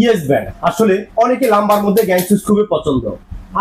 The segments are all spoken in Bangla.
ইয়েস ব্যান্ড আসলে অনেকে লাম্বার মধ্যে গ্যাং খুবই পছন্দ।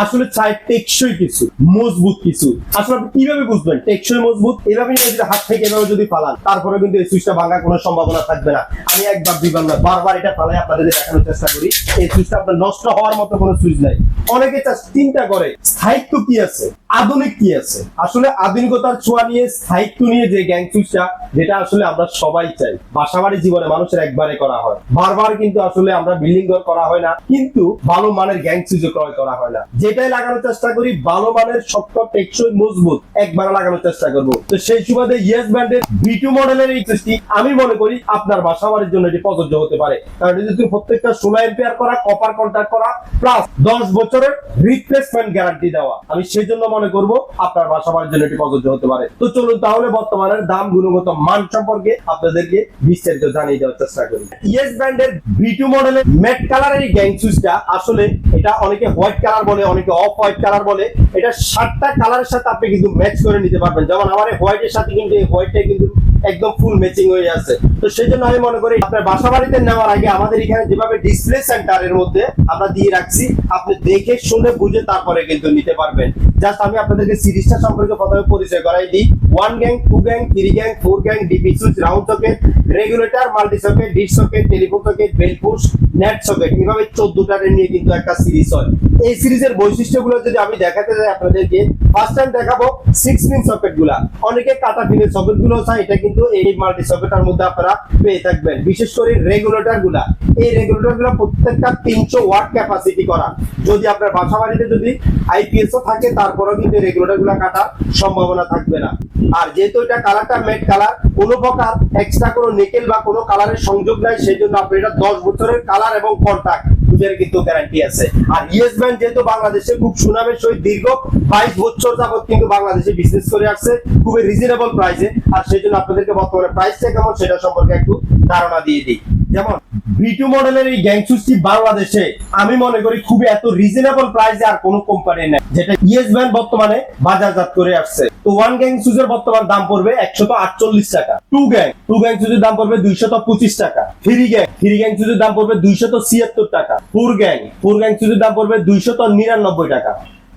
আসলে চাই টেকসই কিছু, মজবুত কিছু। আসলে আপনি কীভাবে বুঝবেন? টেকসই, মজবুত? এভাবে যদি হাত থেকে এভাবে যদি পালান তারপরে কিন্তু এই সুইচটা ভাঙার কোনো সম্ভাবনা থাকবে না। আমি একবার, দুইবার না বারবার এটা পালাই আপনাদের দেখানোর চেষ্টা করি। এই সুইচটা আপনার নষ্ট হওয়ার মতো কোনো সুইচ নাই। অনেকে চিন্তা করে। স্থায়িত্ব কি আছে? আধুনিক কি আছে? আসলে আধুনিকতার ছোঁয়া নিয়ে, স্থায়িত্ব নিয়ে যে গ্যাং সুইচটা যেটা আসলে আমরা সবাই চাই। বাসাবাড়ি জীবনে মানুষের একবারে করা হয়। বারবার কিন্তু আসলে আমরা বিল্ডিং ঘর করা হয় না, কিন্তু ভালো মানের গ্যাং সুইচ ক্রয় করা হয় না। যেটাই লাগানোর চেষ্টা করি, ভালো মানের শক্ত, টেকসই, মজবুত, একবার লাগানোর চেষ্টা করব। তো সেই সুবাদে ইয়েস ব্র্যান্ডের ভিটু মডেলের এই সুইচটি আমি মনে করি আপনার বাসাবাড়ির জন্য এটি প্রযোজ্য হতে পারে। কারণ এটি কিন্তু প্রত্যেকটা ষোলো এম্পিয়ার করা কপার কন্ট্যাক্ট করা প্লাস দশ বছরের রিপ্লেসমেন্ট গ্যারান্টি দেওয়া, আমি সেই জন্য মনে করব, আপনার বাসাবার জন্য এটি প্রযোজ্য হতে পারে। তো চলুন তাহলে বর্তমানের দাম, গুণগত মান সম্পর্কে আপনাদেরকে বিস্তারিত জানিয়ে দেওয়ার চেষ্টা করি। ইয়েস ব্র্যান্ডের ভিটু মডেলের ম্যাট কালারের এই গ্যাং সুইচটা আসলে এটা অনেকে হোয়াইট কালার বলে, অনেকে অফ হোয়াইট কালার বলে। এটা সাতটা কালারের সাথে আপনি কিন্তু ম্যাচ করে নিতে পারবেন। যেমন আমার হোয়াইটের সাথে কিন্তু, এই হোয়াইটটা কিন্তু একদম ফুল ম্যাচিং হয়ে আছে তো সেই জন্য আমি মনে করি আপনার বাসা বাড়িতে নেওয়ার আগে আমাদের এখানে যেভাবে ডিসপ্লে সেন্টারের মধ্যে আমরা দিয়ে রাখছি, আপনি দেখে, শুনে, বুঝে তারপরে কিন্তু নিতে পারবেন। জাস্ট আমি আপনাদেরকে সিরিজটা সম্পর্কে প্রথমে পরিচয় করাই দিই। One gang two gang three gang four gang D P switch round socket regulator multi socket dish socket telephone socket bell push net socket এভাবে চোদ্দটা নিয়ে কিন্তু একটা সিরিজ হয়। এই সিরিজের বৈশিষ্ট্যগুলো যদি আমি দেখাতে চাই আপনাদেরকে ফার্স্ট টাইম দেখাবো সিক্স পিন সকেটগুলা অনেকে কাটা পিনের সকেটগুলো চাই এটা কিন্তু এই মাল্টি সকেটের মধ্যে আপনারা পেয়ে থাকবেন। বিশেষ করে রেগুলেটরগুলা এই রেগুলেটরগুলা প্রত্যেকটা তিনশো ওয়াট ক্যাপাসিটি করা। যদি আপনার বাসা বাড়িতে যদি আইপিএস ও থাকে, তারপরেও কিন্তু রেগুলেটরগুলা কাটার সম্ভাবনা থাকবে না। আর যেহেতু এটা কালারটা মেট কালার কোনো প্রকার এক্সট্রা কোনো নিকেল বা কোনো কালারের সংযোগ নাই সেই জন্য আপনি এটা দশ বছরের কালার এবং কন্ট্যাক্ট দুধের কিন্তু গ্যারান্টি আছে। আর ইয়েস ব্যাংক যেহেতু বাংলাদেশে খুব সুনামের সহিত দীর্ঘ বাইশ বছর যাবত কিন্তু বাংলাদেশে বিজনেস করে আসছে খুবই রিজনেবল প্রাইসে আর সেই জন্য আপনাদেরকে বর্তমানে প্রাইসটা কেমন সেটা সম্পর্কে একটু ধারণা দিয়ে দিই। যেমন ভিটু মডেলের এই গ্যাং সুইচটি বাংলাদেশে আমি মনে করি খুবই এত রিজনেবল প্রাইসে আর কোনো কোম্পানি নেই। যেটা ইয়েস ব্যাংক বর্তমানে বাজারজাত করে আসছে। তো ওয়ান গ্যাং সুইচের বর্তমান দাম পড়বে একশত আটচল্লিশ টাকা। টু গ্যাং টু গ্যাং সুইচের দাম পড়বে দুইশত পঁচিশ টাকা। Three gang. থ্রি গ্যাং সুইচের দাম পড়বে দুইশত ছিয়াত্তর টাকা। Four gang. ফোর গ্যাং সুইচের দাম পড়বে দুইশত নিরানব্বই টাকা।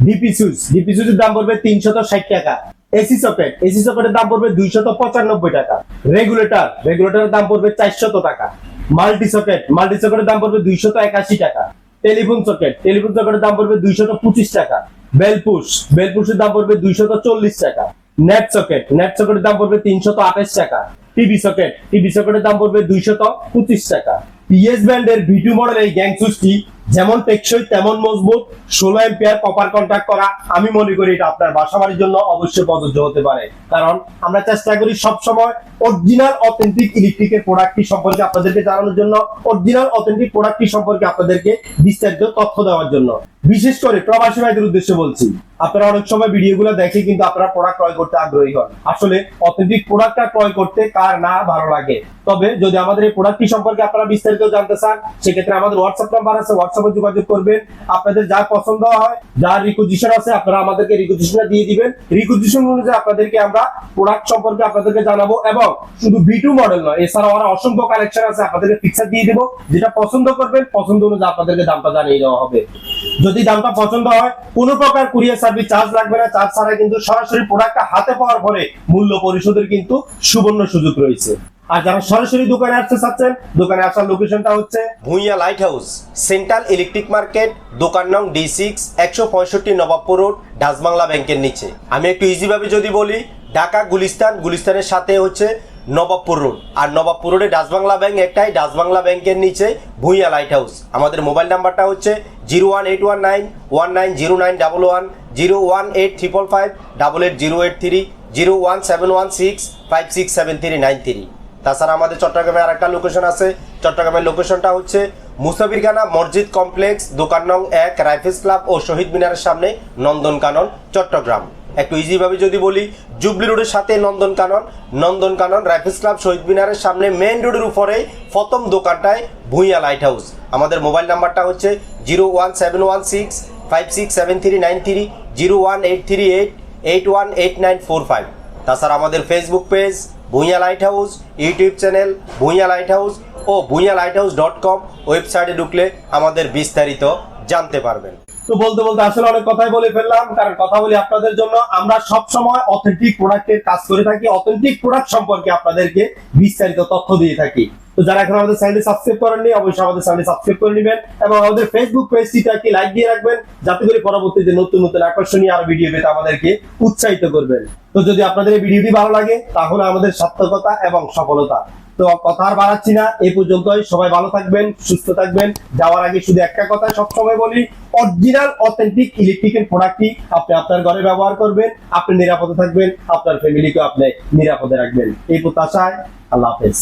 ডিপি সুইচ ডিপি সুইচের দাম পড়বে তিনশত ষাট টাকা। AC socket. এসি সকেটের দাম পড়বে দুইশত পঁচানব্বই টাকা। রেগুলেটর। রেগুলেটরের দাম পড়বে চারশত টাকা। Multi socket. মাল্টি সকেটের দাম পড়বে দুইশত একাশি টাকা। Telephone socket. টেলিফোন সকেটের দাম পড়বে দুইশত পঁচিশ টাকা। বেলপুশ বেলপুশের দাম পড়বে দুইশত চল্লিশ টাকা। Net socket. নেট সকেটের দাম পড়বে তিনশত আঠাশ টাকা। টিভি সকেট টিভি সকেটের দাম পড়বে দুইশত পঁচিশ টাকা। পিএস ব্র্যান্ডের ভিডিও মডেল এই গ্যাং সুইচটি যেমন টেকসই, তেমন মজবুত। ষোলো এম্পিয়ার কপার কন্ট্যাক্ট করা। আমি মনে করি এটা আপনার বাসা বাড়ির জন্য অবশ্যই প্রযোজ্য হতে পারে। কারণ আমরা চেষ্টা করি সব সময় অরিজিনাল অথেন্টিক ইলেকট্রিকের প্রোডাক্টটি সম্পর্কে আপনাদেরকে জানানোর জন্য অরিজিনাল অথেন্টিক প্রোডাক্টটি সম্পর্কে আপনাদেরকে বিস্তারিত তথ্য দেওয়ার জন্য। বিশেষ করে প্রবাসী ভাইদের উদ্দেশ্যে বলছি, আপনারা অনেক সময় ভিডিওগুলো দেখে কিন্তু আপনারা প্রোডাক্ট ক্রয় করতে আগ্রহী হন। আসলে অথেন্টিক প্রোডাক্টটা ক্রয় করতে কার না ভালো লাগে। তবে যদি আমাদের এই প্রোডাক্টটি সম্পর্কে আপনারা বিস্তারিত জানতে চান, সেক্ষেত্রে আমাদের হোয়াটসঅ্যাপ নাম্বার আছে হোয়াটসঅ্যাপে যোগাযোগ করবেন। আপনাদের যা পছন্দ হয় যার রিকোজিশন আছে, আপনারা আমাদেরকে রিকোজিশনটা দিয়ে দিবেন। রিকোজিশন অনুযায়ী আপনাদেরকে আমরা প্রোডাক্ট সম্পর্কে আপনাদেরকে জানাব এবং শুধু বিটু মডেল নয়, এছাড়াও আরও অসংখ্য কালেকশন আছে, আপনাদেরকে পিকচার দিয়ে দিব। যেটা পছন্দ করবেন, পছন্দ অনুযায়ী আপনাদেরকে দামটা জানিয়ে দেওয়া হবে। যদি দামটা পছন্দ হয়, কোনো প্রকার কুরিয়ার সার্ভিস চার্জ লাগবে না। চার্জ ছাড়া কিন্তু সরাসরি প্রোডাক্টটা হাতে পাওয়ার পরে মূল্য পরিশোধের কিন্তু সুবর্ণ সুযোগ রয়েছে। আর যারা সরাসরি দোকানে আসতে চাচ্ছেন, দোকানে আসার লোকেশনটা হচ্ছে Bhuiyan light house central electric market দোকান নং ডি সিক্স একশো পঁয়ষট্টি নবাবপুর রোড ডাসবাংলা ব্যাংকের নিচে। আমি একটু ইজিভাবে যদি বলি, ঢাকা, গুলিস্তান, গুলিস্তানের সাথে হচ্ছে নবাবপুর রোড আর নবাবপুর রোডে ডাসবাংলা ব্যাংক একটাই ডাসবাংলা ব্যাংকের নিচে ভুঁইয়া লাইট হাউস আমাদের মোবাইল নাম্বারটা হচ্ছে zero one eight one nine one nine zero nine double one zero one eight triple five double eight zero eight three zero one seven one six five six seven three nine three তাছাড়া আমাদের চট্টগ্রামে আর একটা লোকেশন আছে। চট্টগ্রামের লোকেশনটা হচ্ছে মুসাফিরখানা মসজিদ কমপ্লেক্স, দোকান নং এক, রাইফেলস ক্লাব ও শহীদ মিনারের সামনে নন্দনকানন, চট্টগ্রাম। একটু ইজিভাবে যদি বলি, জুবলি রোডের সাথে নন্দনকানন নন্দনকানন রাইফেলস ক্লাব শহীদ মিনারের সামনে মেন রোডের উপরে প্রথম দোকানটায় ভুঁইয়া লাইট হাউস আমাদের মোবাইল নাম্বারটা হচ্ছে zero one seven one six five six seven three nine three zero one eight three eight eight one eight nine four five তাছাড়া আমাদের Facebook page Bhuiya light house YouTube channel Bhuiya light house ও Bhuiya light house dot com ওয়েবসাইটে ঢুকলে আমাদের বিস্তারিত জানতে পারবেন। তো বলতে বলতে আসলে অনেক কথাই বলে ফেললাম, কারণ কথা বলি আপনাদের জন্য। আমরা সব সময় অথেন্টিক প্রোডাক্টের কাজ করে থাকি অথেন্টিক প্রোডাক্ট সম্পর্কে আপনাদেরকে বিস্তারিত তথ্য দিয়ে থাকি। তো যারা এখন আমাদের চ্যানেলটি সাবস্ক্রাইব করেননি, অবশ্যই আমাদের চ্যানেলটি সাবস্ক্রাইব করে নেবেন এবং আমাদের ফেসবুক পেজটিকে লাইক দিয়ে রাখবেন, যাতে করে পরবর্তীতে নতুন নতুন আকর্ষণীয় আরও ভিডিও পেতে আমাদেরকে উৎসাহিত করবেন। তো যদি আপনাদের এই ভিডিওটি ভালো লাগে, তাহলে আমাদের সার্থকতা এবং সফলতা। তো কথা আর বাড়াচ্ছি না এই পর্যন্তই। সবাই ভালো থাকবেন, সুস্থ থাকবেন। যাওয়ার আগে শুধু একটা কথা সবসময় বলি অরিজিনাল অথেন্টিক ইলেকট্রিক্যাল প্রোডাক্টটি আপনি আপনার ঘরে ব্যবহার করবেন, আপনি নিরাপদে থাকবেন, আপনার ফ্যামিলিকে আপনি নিরাপদে রাখবেন। এই প্রত্যাশায় আল্লাহ হাফেজ।